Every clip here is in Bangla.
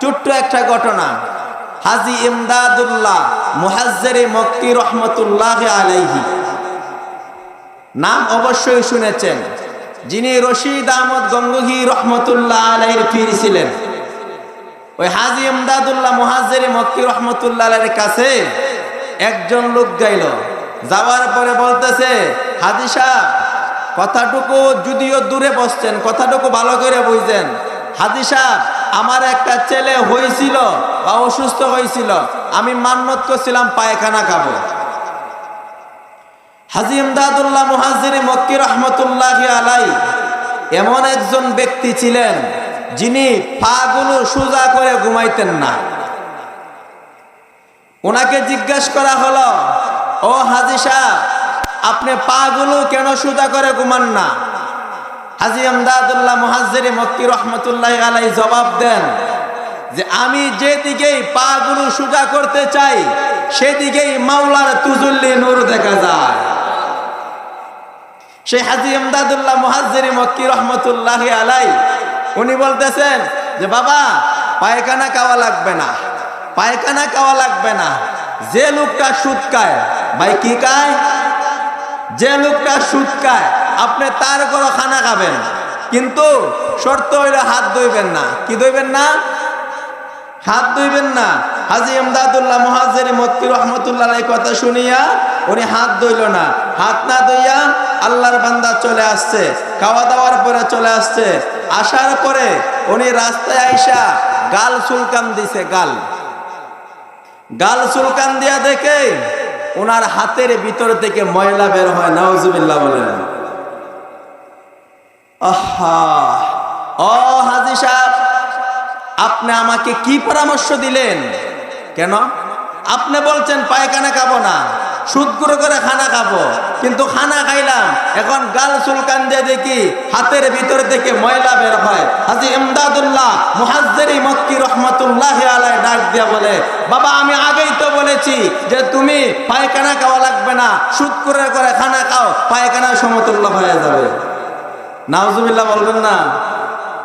ছোট্ট একটা ঘটনা। হাজি ইমদাদুল্লাহ মুহাজ্জেরে মক্কি রহমতুল্লাহ আলাইহি। নাম অবশ্যই শুনেছেন। যিনি রশিদ আহমদ গঙ্গহি রহমতুল্লাহ আলাইহির পীর ছিলেন। ওই হাজি ইমদাদুল্লাহ মুহাজ্জেরে মক্কি রহমতুল্লাহ আলাইহির কাছে একজন লোক গাইল। যাওয়ার পরে বলতেছে, হাজি সাহেব, কথাটুকু যদিও দূরে বসছেন, কথাটুকু ভালো করে বুঝছেন হাজি সাহেব আমার একটা ছেলে হয়েছিল বা অসুস্থ হয়েছিল আমি মান্যত করছিলাম, পায়খানা খাব। হাজি ইমদাদুল্লাহ মুহাজিরি মক্কি রহমতুল্লাহ আলাই এমন একজন ব্যক্তি ছিলেন, যিনি পাগুলো সোজা করে ঘুমাইতেন না। ওনাকে জিজ্ঞেস করা হলো, ও হাজি সাহেব, আপনি পাগুলো কেন সোজা করে ঘুমান না? হাজি আমদাদুল্লাহ মুহাজিরি মক্কি রহমতুল্লাহ আলাই জবাব দেন যে আমি যেদিকেই পাগুলো সোজা করতে চাই, সেদিকেই মাওলার তুজুল্লি নূর দেখা যায়। সেই হাজি আমদাদুল্লাহ মুহাজিরি মক্কি রহমতুল্লাহ আলাই উনি বলতেছেন যে, বাবা, পায়খানা খাওয়া লাগবে না, পায়খানা খাওয়া লাগবে না। যে লোকটা সুদ খায়, ভাই কি খায়? যে লোকটা সুদ খায় আপনি তার কোনো খানা খাবেন। কিন্তু শর্ত হইল হাত ধুইবেন না। কি ধুইবেন না? হাত ধুইবেন না। হাজি আমদাদুল্লাহ মহাজের মক্কি রহমতুল্লাহ কথা শুনিয়া উনি হাত ধুইল না। হাত না ধুইয়া আল্লাহর বান্দা চলে আসছে। খাওয়া দাওয়ার পরে চলে আসছে। আসার পরে উনি রাস্তায় আইসা গাল চুলকান দিছে, গাল। গাল চুলকান দিয়া দেখে ওনার হাতের ভিতর থেকে ময়লা বের হয়, নাউজুবিল্লাহ বলেন। আহা! ও হাজি সাহেব, আপনি আমাকে কি পরামর্শ দিলেন? কেন? আপনি বলছেন পায়খানা খাব না। সুদগুলো করে খানা খাব। কিন্তু খানা খাইলাম। এখন গাল চুলকান দিয়ে দেখি হাতের ভিতর থেকে ময়লা বের হয়। হাজি ইমদাদুল্লাহ মুহাজ্জেরি মক্কি রহমতুল্লাহ আলাই ডাক দিয়া বলে, বাবা, আমি আগেই তো বলেছি যে তুমি পায়খানা খাওয়া লাগবে না। সুদ করে করে খানা খাও পায়খানা সমতুল্য হয়ে যাবে। নাওজুবিল্লাহ বলবেন না।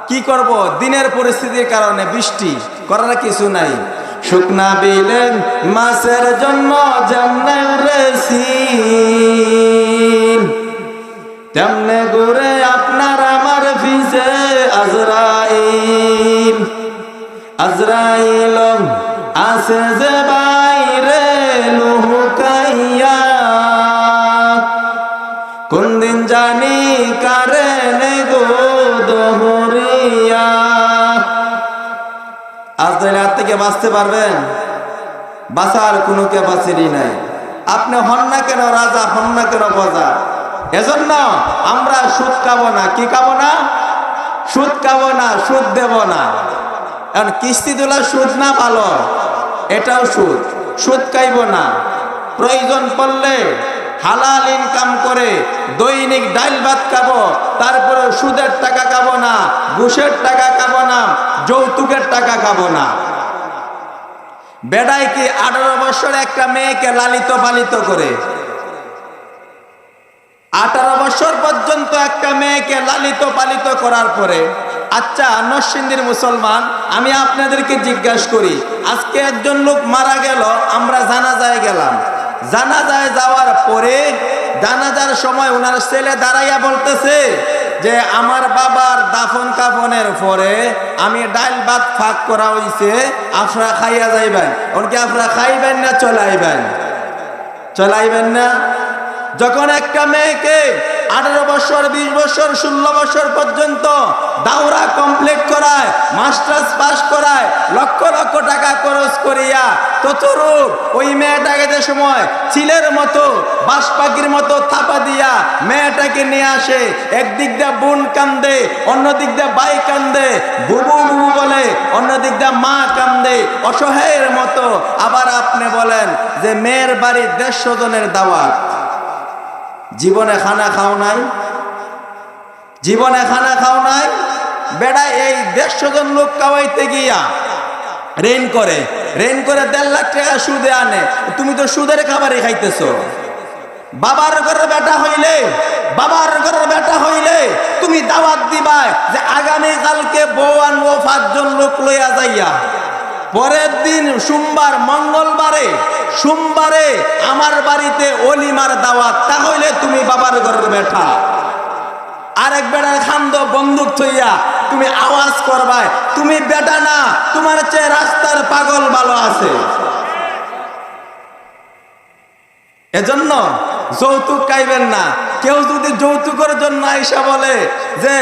কি করব? দিনের পরিস্থিতির কারণে বৃষ্টি করার কিছু নাই। শুকনা বিলেন মাছের জন্য যেমনে উড়েছি তেমনে ঘুরে আপনার আমার ফিসে আজরাইল। আজরাইল আছে যে বাইরে লুহুকাইয়া। কোন দিন জানি কারে গো দহরিয়া। আজ তাহলে হাত থেকে বাঁচতে পারবেন? বাঁচার কোনো ক্যাপাসিটি নাই। আপনি হন না কেন রাজা, হন না কেন বজা এজন্য আমরা সুদ খাব না। কি খাব না? সুদ খাব না, সুদ দেব না। কারণ কিস্তি তোলা সুদ না ভালো? এটাও সুদ। সুদ খাইব না। প্রয়োজন পড়লে হালাল ইনকাম করে, দৈনিক ডাইল ভাত খাব, তারপরে সুদের টাকা খাব না, ঘুষের টাকা খাব না, যৌতুকের টাকা খাব না। বেড়াই কি আঠারো বছর একটা মেয়েকে লালিত পালিত করে? আঠারো বছর পর্যন্ত একটা মেয়েকে লালিত পালিত করার পরে আচ্ছা নরসিংদীর মুসলমান, আমি আপনাদেরকে জিজ্ঞাসা করি, আজকে একজন লোক মারা গেল, আমরা জানা যায় গেলাম। জানাজায় যাওয়ার পরে জানাজার সময় ওনার ছেলে দাঁড়াইয়া বলতেছে যে আমার বাবার দাফন কাফনের পরে আমি ডাইল ভাত ফাঁক করা হইছে আপনারা খাইয়া যাইবেন। ওনকে আপনারা খাইবেন না চলাইবেন? চলাইবেন না? যখন একটা মেয়েকে আঠারো বছর, বিশ বছর, ষোলো বছর পর্যন্ত দাওরা কমপ্লিট করায়, মাস্টার্স পাস করায়, লক্ষ লক্ষ টাকা খরচ করিয়া ততরূপ ওই মেয়েটাকে যে সময় চিলের মতো বাস পাখির মতো থাপা দিয়া মেয়েটাকে নিয়ে আসে, একদিক দিয়ে বোন কান্দে অন্য দিক দিয়ে বাই কান্দে, বুবু বুবু বলে অন্য দিক দিয়ে মা কান্দে, অসহায়ের মতো। আবার আপনি বলেন যে মেয়ের বাড়ির দেড়শো জনের দাওয়াত। জীবনে খানা খাও নাই? জীবনে খানা খাও নাই? বেড়া, এই দেড়শো জন লোক কাওয়াইতে গিয়া রেন করে। রেন করে দেড় লাখ টাকা সুদে আনে। তুমি তো সুদের খাবারই খাইতেছ। বাবার ঘরের বেটা হইলে, বাবার ঘরের বেটা হইলে তুমি দাওয়াত দিবা যে আগামী কালকে বউ আনব, পাঁচজন লোক লইয়া যাইয়া। পরের দিন সোমবার, মঙ্গলবারে, সোমবারে আমার বাড়িতে অলিমার দাওয়াত, তাহলে তুমি বাবার ঘরের বেঠা আরেক বেড়ার খান্দ বন্দুক থইয়া তুমি আওয়াজ করবাই তুমি বেটা না, তোমার চেয়ে রাস্তার পাগল ভালো আছে। এজন্য যৌতুক কাইবেন না কেউ যদি যৌতুকের জন্য আইসা বলে যে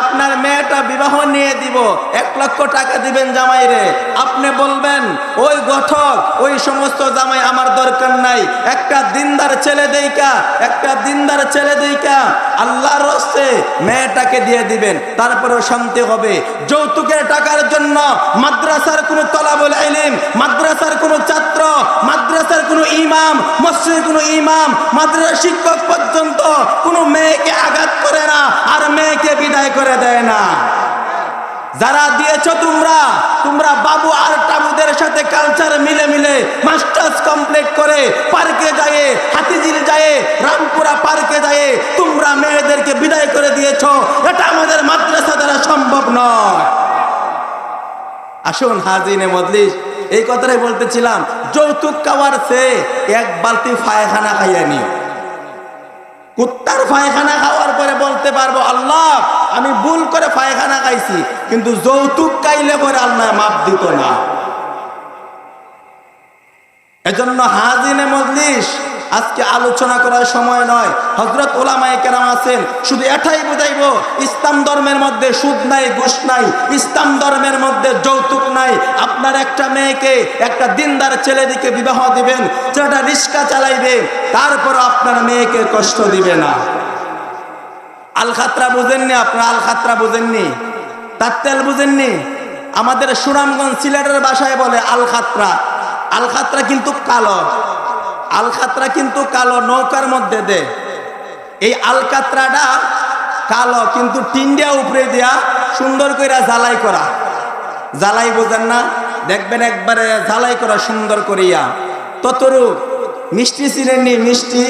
আপনার মেয়েটা বিবাহ নিয়ে দিব, এক লক্ষ টাকা দিবেন জামাইরে, আপনি বলবেন, ওই গঠক, ওই সমস্ত জামাই আমার দরকার নাই। একটা দিনদার ছেলে দেইকা, একটা দিনদার ছেলে দেইকা আল্লাহর হস্তে মেয়েটাকে দিয়ে দিবেন, তারপরেও শান্তি হবে। যৌতুকের টাকার জন্য মাদ্রাসার কোনো তলাবল আইলিম মাদ্রাসার কোনো ছাত্র, মাদ্রাসার কোনো ইমাম, মসজিদের কোনো ইমাম মাদ্রাসা শিক্ষক পর্যন্ত কোনো মেয়েকে আঘাত করে না আর মেয়েকে বিদায় করে দেয় না। যারা দিয়েছ তোমরা তোমরা বাবু আর টাবুদের সাথে কালচার মিলে মিলে মাস্টার্স কমপ্লিট করে পার্কে যায়, হাতিঝিল যায়, রামপুরা পার্কে যায় বিদায় করে এটা আমাদের মাদ্রাসা দ্বারা সম্ভব নয়। আসুন হাজিনে মজলিস, এই কথাটাই বলতেছিলাম, যৌতুক খাওয়ার সে এক বালতি ফায়খানা খাইয়া নিও। কুত্তার পায়খানা খাওয়ার পরে বলতে পারব, আল্লাহ, আমি ভুল করে পায়খানা খাইছি, কিন্তু যৌতুক খাইলে পরে আল্লাহ মাপ দিত না। এজন্য হাজিনে মজলিস আজকে আলোচনা করার সময় নয়। হজরত ওলামাই কেরাম আছেন। শুধু এটাই বুঝাইব, ইসলাম ধর্মের মধ্যে সুদ নাই, ঘুষ নাই, ইসলাম ধর্মের মধ্যে যৌতুক নাই। আপনার একটা মেয়েকে, একটা দিনদার ছেলেদিকে বিবাহ দিবেন, ছেলেটা রিক্সা চালাইবে তারপর আপনার মেয়েকে কষ্ট দিবে না। আল খাতরা বুঝেননি আপনার? আল খাতরা বুঝেননি? তার তেল বুঝেননি? আমাদের সুনামগঞ্জ সিলেটের বাসায় বলে আল খাতরা আল খাতরা কিন্তু কালো। আল খাতরা কিন্তু কালো নৌকার মধ্যে দে। এই আল কাতরাটা কালো, কিন্তু টিন্ডিয়া উপরে দিয়া সুন্দর করে জ্বালাই করা। জ্বালাই বোঝেন না? দেখবেন একবারে জ্বালাই করা সুন্দর করিয়া। ততরূপ মিষ্টি চিনেননি মিষ্টি।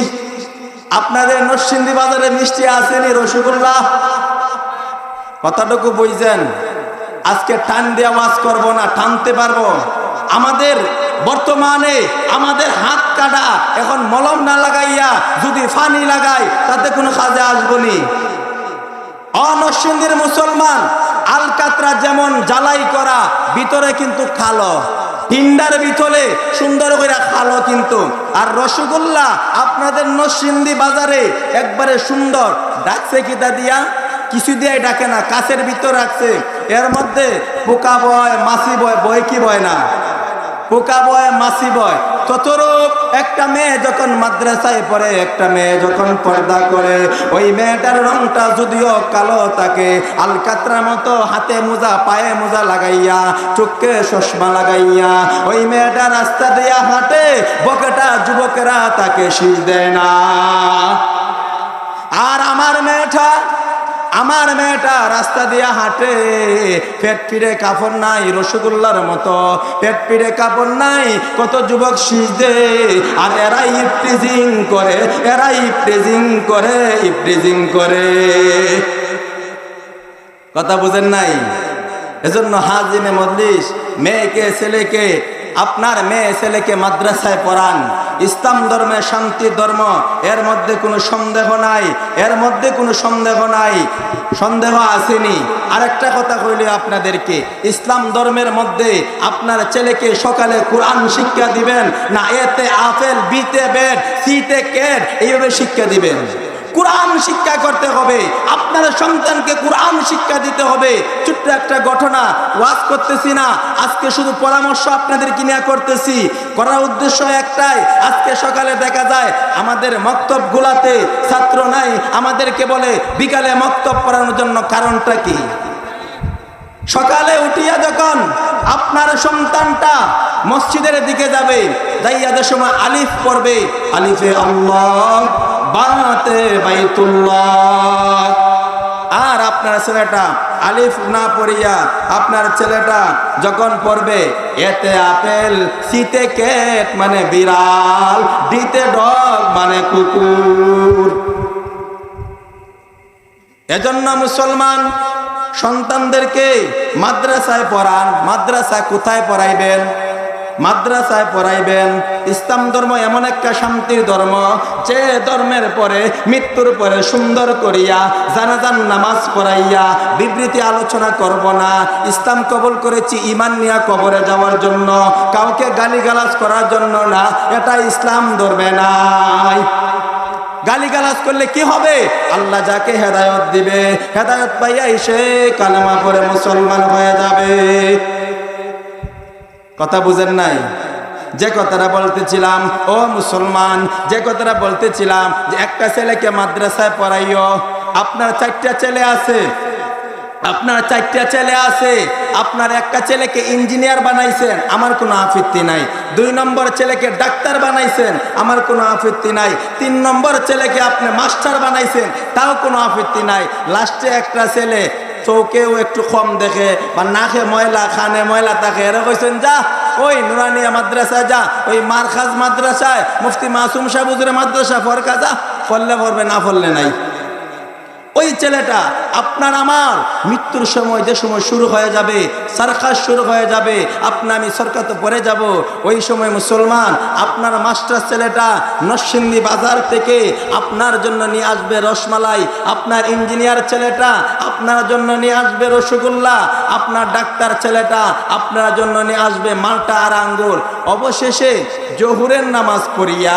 আপনাদের নরসিংদী বাজারে মিষ্টি আসেনি রসগোল্লা? কথাটুকু বুঝছেন? আজকে টান দিয়ে মাছ করব না, টানতে পারব। আমাদের বর্তমানে আমাদের হাত কাটা, এখন মলম না লাগাইয়া যদি ফানি লাগাই, তাতে কোনো কাজে আসবনি অনসিন্দির মুসলমান, আলকাতরা যেমন জ্বালাই করা, ভিতরে কিন্তু খালো। টিন্ডার ভিতরে সুন্দর করে খালো কিন্তু। আর রসগোল্লা আপনাদের নসিন্দি বাজারে একবারে সুন্দর। ডাকছে কিতা দিয়া? কিছু দিয়ে ডাকে না, কাছের ভিতর রাখছে। এর মধ্যে পোকা বয় মাছি বয় বয় কি বয় না? পোকা বয়, মাসি বয়। ততরূপ একটা মেয়ে যখন মাদ্রাসায় পড়ে, একটা মেয়ে যখন পর্দা করে, ওই মেয়েটার রংটা যদিও কালো থাকে আলকাতরার মতো হাতে মোজা, পায়ে মোজা লাগাইয়া, চোখে চশমা লাগাইয়া, ওই মেয়েটা রাস্তা দিয়া হাঁটে, বকেটা যুবকেরা তাকে শীষ দেয় না। আর আমার মেয়েটা আমার মেয়েটা রাস্তা দিয়ে হাঁটে, পেট পিড়ে কাপড় নাই রসগোল্লার মতো। পেট পিড়ে কাপড় নাই, কত যুবক সিজে আর এরা ইফ্রিজিং করে এরা ইফ্রিজিং করে ইফ্রিজিং করে। কথা বুঝেন নাই? এজন্য হাজিনে মজলিস, মেয়েকে, ছেলেকে, আপনার মেয়ে, ছেলেকে মাদ্রাসায় পড়ান। ইসলাম ধর্মে শান্তি ধর্ম, এর মধ্যে কোনো সন্দেহ নাই, এর মধ্যে কোনো সন্দেহ নাই, সন্দেহ আসেনি। আরেকটা কথা কইলে আপনাদেরকে, ইসলাম ধর্মের মধ্যে আপনার ছেলেকে সকালে কোরআন শিক্ষা দিবেন, না এতে আপেল, বিতে বেড সিতে কেট এইভাবে শিক্ষা দিবেন। কোরআন শিক্ষা করতে হবে। আপনার সন্তানকে কোরআন শিক্ষা দিতে হবে। ছোট্ট একটা ঘটনা, ওয়াজ করতেছি না। আজকে শুধু পরামর্শ আপনাদের কিনে করতেছি। করার উদ্দেশ্য একটাই, আজকে সকালে দেখা যায় আমাদের মক্তব গুলাতে ছাত্র নাই। আমাদেরকে বলে, বিকালে মক্তব পড়ানোর জন্য কারণটা কি? সকালে উঠিয়া যখন আপনার সন্তানটা মসজিদের দিকে যাবে যাইয়াদের সময় আলিফ পড়বে, আলিফে আল্লাহ বানাতে বাইতুল্লাহ। আর আপনার ছেলেটা আলিফ না পড়িয়া আপনার ছেলেটা যখন পড়বে, এতে আপেল, শীতে কেট মানে বিড়াল ডিতে ডগ মানে কুকুর। এজন্য মুসলমান সন্তানদেরকে মাদ্রাসায় পড়ান। মাদ্রাসা কোথায় পড়াইবেন? মাদ্রাসায় পড়াইবেন। ইসলাম ধর্ম এমন একটা শান্তির ধর্ম, যে ধর্মের পরে মৃত্যুর পরে সুন্দর করিয়া জানাজান নামাজ পড়াইয়া বিবৃতি আলোচনা করব না। ইসলাম কবল করেছি ইমান নিয়া কবরে যাওয়ার জন্য, কাউকে গালিগালাজ করার জন্য না। এটা ইসলাম ধর্মে নাই। গালিগালাজ করলে কি হবে? আল্লাহ যাকে হেদায়ত দিবে, হেদায়ত পাইয়া এসে কালেমা পরে মুসলমান হয়ে যাবে। কথা বুঝেন নাই? যে কথাটা বলতেছিলাম, ও মুসলমান, যে কথাটা বলতেছিলাম যে একটা ছেলেকে মাদ্রাসায় পড়াইও, আপনার চারটা ছেলে আছে। আপনার চারটা ছেলে আছে, আপনার একটা ছেলেকে ইঞ্জিনিয়ার বানাইছেন, আমার কোনো আপত্তি নাই। দুই নম্বর ছেলেকে ডাক্তার বানাইছেন, আমার কোনো আপত্তি নাই। তিন নম্বর ছেলেকে আপনি মাস্টার বানাইছেন, তাও কোনো আপত্তি নাই। লাস্টে একটা ছেলে চৌকেও একটু কম দেখে, বা নাখে ময়লা খানে ময়লা তাকে এরা কইছেন, যা, ওই নুরানিয়া মাদ্রাসায় যা, ওই মারখাজ মাদ্রাসায়, মুফতি মাসুম সাহুজুরের মাদ্রাসা ফরকা যা ফললে পড়বে, না ফললে নাই। ওই ছেলেটা, আপনার আমার মৃত্যুর সময় যে সময় শুরু হয়ে যাবে সারকাস শুরু হয়ে যাবে, আপনি আমি সরকার পরে যাব, ওই সময় মুসলমান, আপনার মাস্টার ছেলেটা নরসিংদী বাজার থেকে আপনার জন্য নিয়ে আসবে রসমালাই, আপনার ইঞ্জিনিয়ার ছেলেটা আপনার জন্য নিয়ে আসবে রসগোল্লা, আপনার ডাক্তার ছেলেটা আপনার জন্য নিয়ে আসবে মালটা আর আঙ্গুর। অবশেষে জহুরের নামাজ পড়িয়া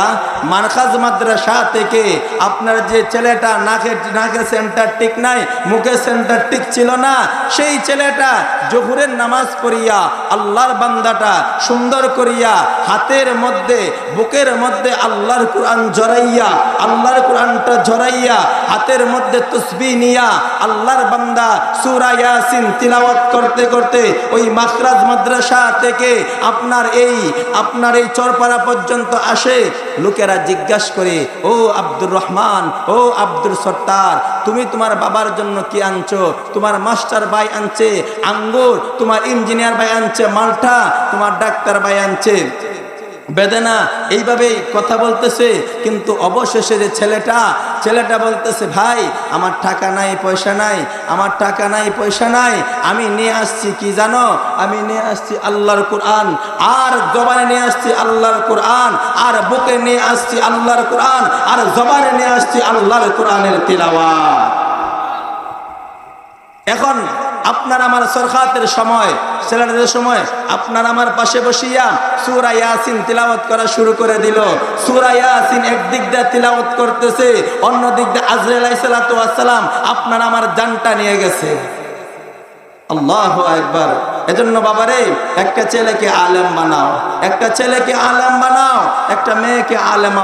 মানখাজ মাদ্রাসা থেকে আপনার যে ছেলেটা নাকে নাকে সেন্টার ঠিক নাই, মুখে সেন্টার ঠিক ছিল না, সেই ছেলেটা জহুরের নামাজ পড়িয়া আল্লাহর বান্দাটা সুন্দর করিয়া হাতের মধ্যে, বুকের মধ্যে আল্লাহর কোরআন জড়াইয়া, আল্লাহর কোরআনটা জড়াইয়া হাতের মধ্যে তসবি নিয়া আল্লাহর বান্দা সুরা ইয়াসিন তিলাওয়াত করতে করতে ওই মাখরাজ মাদ্রাসা থেকে আপনার এই আপনার এই চরপাড়া পর্যন্ত আসে। লোকেরা জিজ্ঞাসা করে, ও আব্দুর রহমান, ও আব্দুল সত্তার, তুমি তোমার বাবার জন্য কি আনছো? তোমার মাস্টার ভাই আনছে, আঙ্গুর, তোমার ইঞ্জিনিয়ার ভাই আনছে, মালটা, তোমার ডাক্তার ভাই আনছে। বেদনা এইভাবেই কথা বলতেছে, কিন্তু অবশেষে যে ছেলেটা ছেলেটা বলতেছে, ভাই, আমার টাকা নাই, পয়সা নাই, আমার টাকা নাই, পয়সা নাই, আমি নিয়ে আসছি কি জানো? আমি নিয়ে আসছি আল্লাহর কোরআন, আর জবানে নিয়ে আসছি আল্লাহর কোরআন, আর বুকে নিয়ে আসছি আল্লাহর কোরআন, আর জবানে নিয়ে আসছি আল্লাহর কোরআনের তিলাওয়া এখন আপনার আমার সরকাতের সময় ছেলেদের সময়, আপনার আমার পাশে বসিয়া সুরা ইয়াসিন তিলাওয়াত করা শুরু করে দিল। সুরা ইয়াসিন একদিক দিয়ে তিলাওয়াত করতেছে অন্য দিক দিয়ে আজরাইল আলাইসালাতু আসসালাম আপনার আমার জানটা নিয়ে গেছে। আল্লাহ একবার এজন্য বাবারে, একটা ছেলেকে আলেম বানাও, একটা ছেলেকে আলেম বানাও, একটা মেয়েকে আলেম